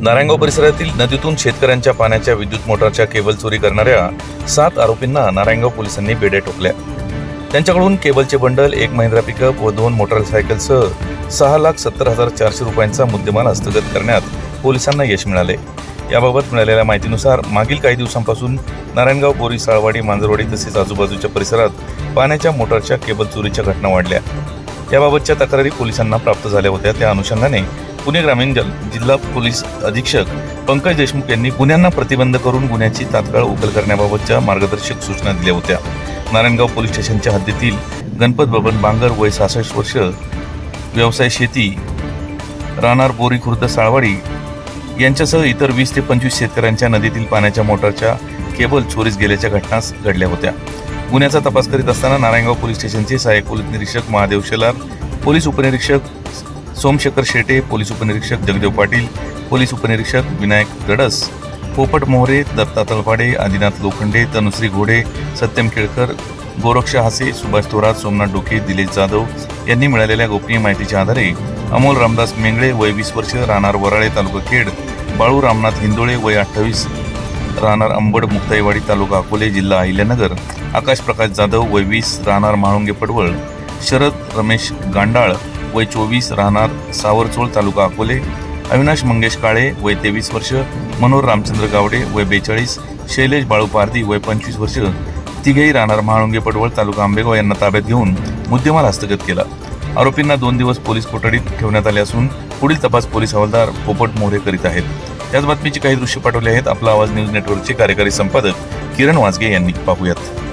नारायणगाव परिसरातील नदीतून शेतकऱ्यांच्या पाण्याच्या विद्युत मोटारच्या केबल चोरी करणाऱ्या सात आरोपींना नारायणगाव पोलिसांनी बेड्या ठोकल्या. त्यांच्याकडून केबलचे बंडल एक महिंद्रा पिकअप व दोन मोटारसायकलसह सहा लाख सत्तर हजार चारशे रुपयांचा मुद्देमाल हस्तगत करण्यात पोलिसांना यश मिळाले. याबाबत मिळालेल्या माहितीनुसार मागील काही दिवसांपासून नारायणगाव बोरी साळवाडी मांजरवाडी तसेच आजूबाजूच्या परिसरात पाण्याच्या मोटारच्या केबल चोरीच्या घटना वाढल्या. याबाबतच्या तक्रारी पोलिसांना प्राप्त झाल्या होत्या. त्या अनुषंगाने पुणे ग्रामीण जल जिल्हा पोलीस अधीक्षक पंकज देशमुख यांनी गुन्ह्यांना प्रतिबंध करून गुन्ह्याची तात्काळ उकल करण्याबाबतच्या मार्गदर्शक सूचना दिल्या होत्या. नारायणगाव पोलीस स्टेशनच्या हद्दीतील गणपत बबन बांगर वय सहासष्ट वर्ष व्यवसाय शेती राहणार बोरी खुर्द साळवाडी यांच्यासह इतर वीस ते पंचवीस शेतकऱ्यांच्या नदीतील पाण्याच्या मोटारच्या केबल चोरीस गेल्याच्या घटना घडल्या होत्या. गुन्ह्याचा तपास करीत असताना नारायणगाव पोलीस स्टेशनचे सहाय्यक पोलीस निरीक्षक महादेव शेलार पोलीस उपनिरीक्षक सोमशेखर शेटे पोलीस उपनिरीक्षक जगदेव पाटील पोलीस उपनिरीक्षक विनायक गडस पोपट मोहरे दत्ता तलफाडे आदिनाथ लोखंडे तनुश्री घोडे सत्यम केळकर गोरक्ष हासे सुभाष थोरात सोमनाथ डोके दिलेश जाधव यांनी मिळालेल्या गोपनीय माहितीच्या आधारे अमोल रामदास मेंगळे वय वीस वर्ष राहणार वराळे तालुका खेड बाळू रामनाथ हिंदोळे वय अठ्ठावीस राहणार अंबड मुक्ताईवाडी तालुका अकोले जिल्हा अहिल्यानगर आकाश प्रकाश जाधव वय वीस राहणार म्हाळुंगे पडवळ शरद रमेश गांडाळ वय चोवीस राहणार सावरचोळ तालुका अकोले अविनाश मंगेश काळे वय तेवीस वर्ष मनोहर रामचंद्र गावडे वय बेचाळीस शैलेश बाळू पारधी वय पंचवीस वर्ष तिघेही राहणार महाळुंगे पडवळ तालुका आंबेगाव यांना ताब्यात घेऊन मुद्देमाल हस्तगत केला. आरोपींना दोन दिवस पोलीस कोठडीत ठेवण्यात आले असून पुढील तपास पोलीस हवालदार पोपट मोरे करीत आहेत. त्याच बातमीची काही दृश्य पाठवले आहेत आपला आवाज न्यूज नेटवर्कचे कार्यकारी संपादक किरण वाजगे यांनी. पाहूयात.